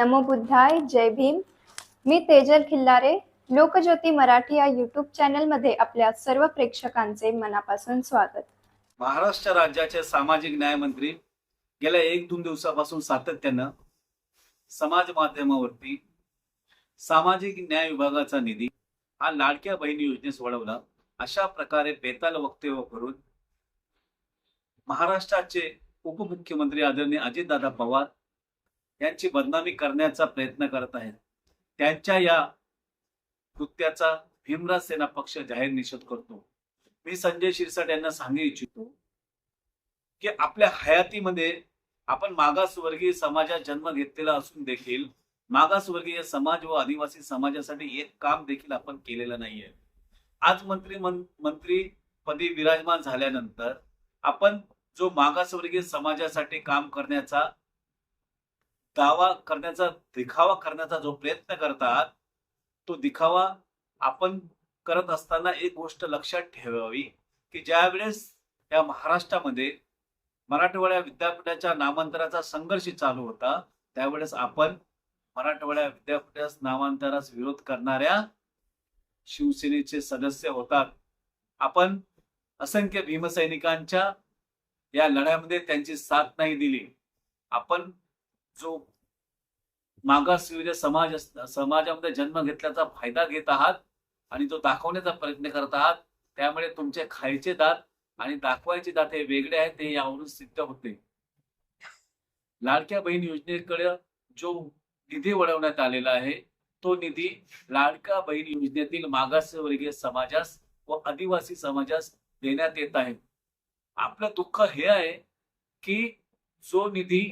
नमो बुद्धाय जय भीम. मी तेजल खिल्लारे लोकज्योती मराठी या युट्यूब चॅनलमध्ये आपल्या सर्व प्रेक्षकांचे मनापासून स्वागत. महाराष्ट्र राज्याचे सामाजिक न्याय मंत्री गेल्या एक दोन दिवसापासून सातत्यानं समाज माध्यमावरती सामाजिक न्याय विभागाचा निधी हा लाडक्या बहिणी योजनेस वळवला अशा प्रकारे बेताल वक्तव्य करून महाराष्ट्राचे उपमुख्यमंत्री आदरणीय अजितदादा पवार यांची बदनामी करण्याचा प्रयत्न करत आहेत. त्यांच्या या कृत्याचा भीमराज सेना पक्ष जाहीर निषेध करतो. मी संजय शिरसाट यांना सांगू इच्छितो की आपल्या हयातीमध्ये आपण मागासवर्गीय समाजात जन्म घेतलेला असून देखील मागासवर्गीय समाज व आदिवासी समाजासाठी एक काम देखील आपण केलेलं नाहीये. आज मंत्री मन- मंत्री पदी विराजमान झाल्यानंतर आपण जो मागासवर्गीय समाजासाठी काम करण्याचा दावा करण्याचा दिखावा करण्याचा जो प्रयत्न करतात तो दिखावा आपण करत असताना एक गोष्ट लक्षात ठेवावी की ज्या वेळेस या महाराष्ट्रामध्ये मराठवाड्या विद्यापीठाच्या नामांतराचा संघर्ष चालू होता त्यावेळेस आपण मराठवाड्या विद्यापीठास नामांतरास विरोध करणाऱ्या शिवसेनेचे सदस्य होतात. आपण असंख्य भीमसैनिकांच्या या लढ्यामध्ये त्यांची साथ नाही दिली. आपण जो मागासवर्गीय समाज समाजामध्ये जन्म घेतल्याचा फायदा घेत आहात आणि तो दाखवण्याचा प्रयत्न करत आहात. त्यामुळे तुमचे खायचे दात आणि दाखवायचे दात हे वेगळे आहेत ते यावरून सिद्ध होते. लाडक्या बहीण योजनेकडे जो निधी वळवण्यात आलेला आहे तो निधी लाडका बहीण योजनेतील मागासवर्गीय समाजास व आदिवासी समाजास देण्यात येत आहे. आपलं दुःख हे आहे की जो निधी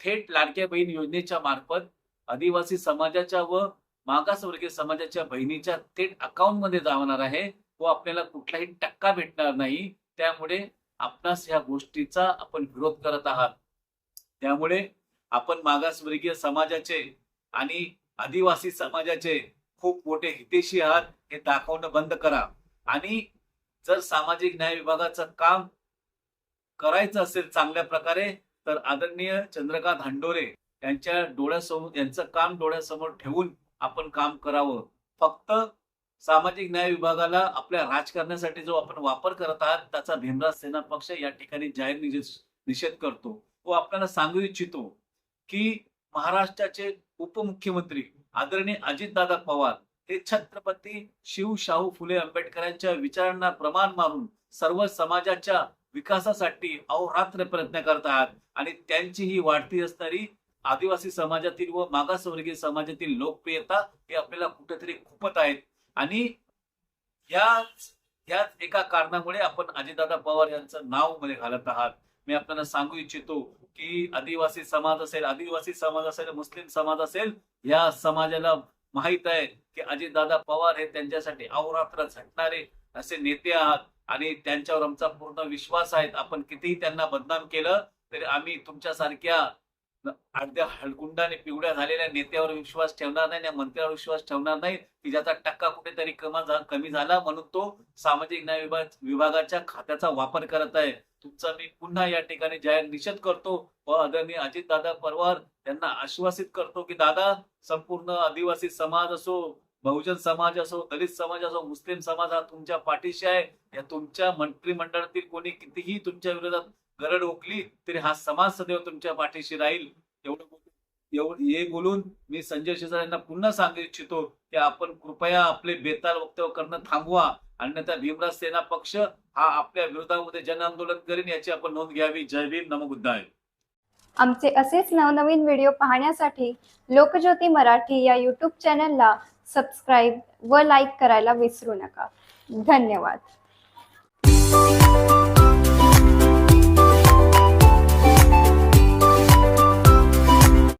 थेट लाडक्या बहीण योजनेच्या मार्फत आदिवासी समाजाच्या व मागासवर्गीय समाजाच्या बहिणीच्या थेट अकाउंटमध्ये जाणार आहे. व आपल्याला कुठलाही टक्का भेटणार नाही. त्यामुळे आपणास ह्या गोष्टीचा आपण विरोध करत आहात. त्यामुळे आपण मागासवर्गीय समाजाचे आणि आदिवासी समाजाचे खूप मोठे हितेशी आहात. हे दाखवणं बंद करा. आणि जर सामाजिक न्याय विभागाचं काम करायचं असेल चांगल्या प्रकारे तर आदरणीय चंद्रकांत हंडोरे त्यांच्या डोळ्यासमोर यांचं काम डोळ्यासमोर ठेवून आपण काम करावं. फक्त सामाजिक न्याय विभागाला आपल्या राजकारणासाठी जो आपण वापर करत आहात त्याचा भीमराज सेना पक्ष या ठिकाणी जाहीर निषेध निषेध करतो. व आपल्याला सांगू इच्छितो की महाराष्ट्राचे उपमुख्यमंत्री आदरणीय अजितदादा पवार हे छत्रपती शिव शाहू फुले आंबेडकरांच्या विचारांना प्रमाण मारून सर्व समाजाच्या विकासासाठी अहोरात्र प्रयत्न करत आहात आणि त्यांची ही वाढती असणारी आदिवासी समाजातील व मागासवर्गीय समाजातील लोकप्रियता हे आपल्याला कुठेतरी खुपत आहेत. आणि याच याच एका कारणामुळे आपण अजितदादा पवार यांचं नावमध्ये घालत आहात. मी आपल्याला सांगू इच्छितो की आदिवासी समाज असेल आदिवासी समाज असेल मुस्लिम समाज असेल या समाजाला माहीत आहे की अजितदादा पवार हे त्यांच्यासाठी अहोरात्र झटणारे असे नेते आहात. आणि त्यांच्यावर आमचा पूर्ण विश्वास आहे. आपण कितीही त्यांना बदनाम केलं तरी आम्ही तुमच्यासारख्या अर्ध्या हळकुंडाने पिवळ्या झालेल्या नेत्यावर विश्वास ठेवणार नाही या मंत्र्यावर विश्वास ठेवणार नाही. की ज्याचा टक्का कुठेतरी कमा कमी झाला म्हणून तो सामाजिक न्याय विभाग विभागाच्या खात्याचा वापर करत आहे. तुमचा मी पुन्हा या ठिकाणी जाहीर निषेध करतो. व आदरणीय अजितदादा परवार यांना आश्वासित करतो की दादा संपूर्ण आदिवासी समाज असो बहुजन समाज असो दलित समाज असो मुस्लिम समाज हा तुमच्या पाठीशी आहे. या तुमच्या मंत्रिमंडळातील कोणी कितीही तुमच्या विरोधात गरड ओकली तरी हा समाज सदैव तुमच्या पाठीशी राहील. एवढं एवढं हे बोलून मी संजय शिरसाट यांना पुन्हा सांगू इच्छितो की आपण कृपया आपले बेताल वक्तव्य करणं थांबवा. अन्यथा भीमराज सेना पक्ष हा आपल्या विरोधामध्ये जन आंदोलन करेन याची आपण नोंद घ्यावी. जय भीम नमगुद्धाय आमचे असेच नवनवीन व्हिडिओ पाहण्यासाठी लोकज्योती मराठी या यूट्यूब चॅनलला सबस्क्राईब व लाईक करायला विसरू नका. धन्यवाद.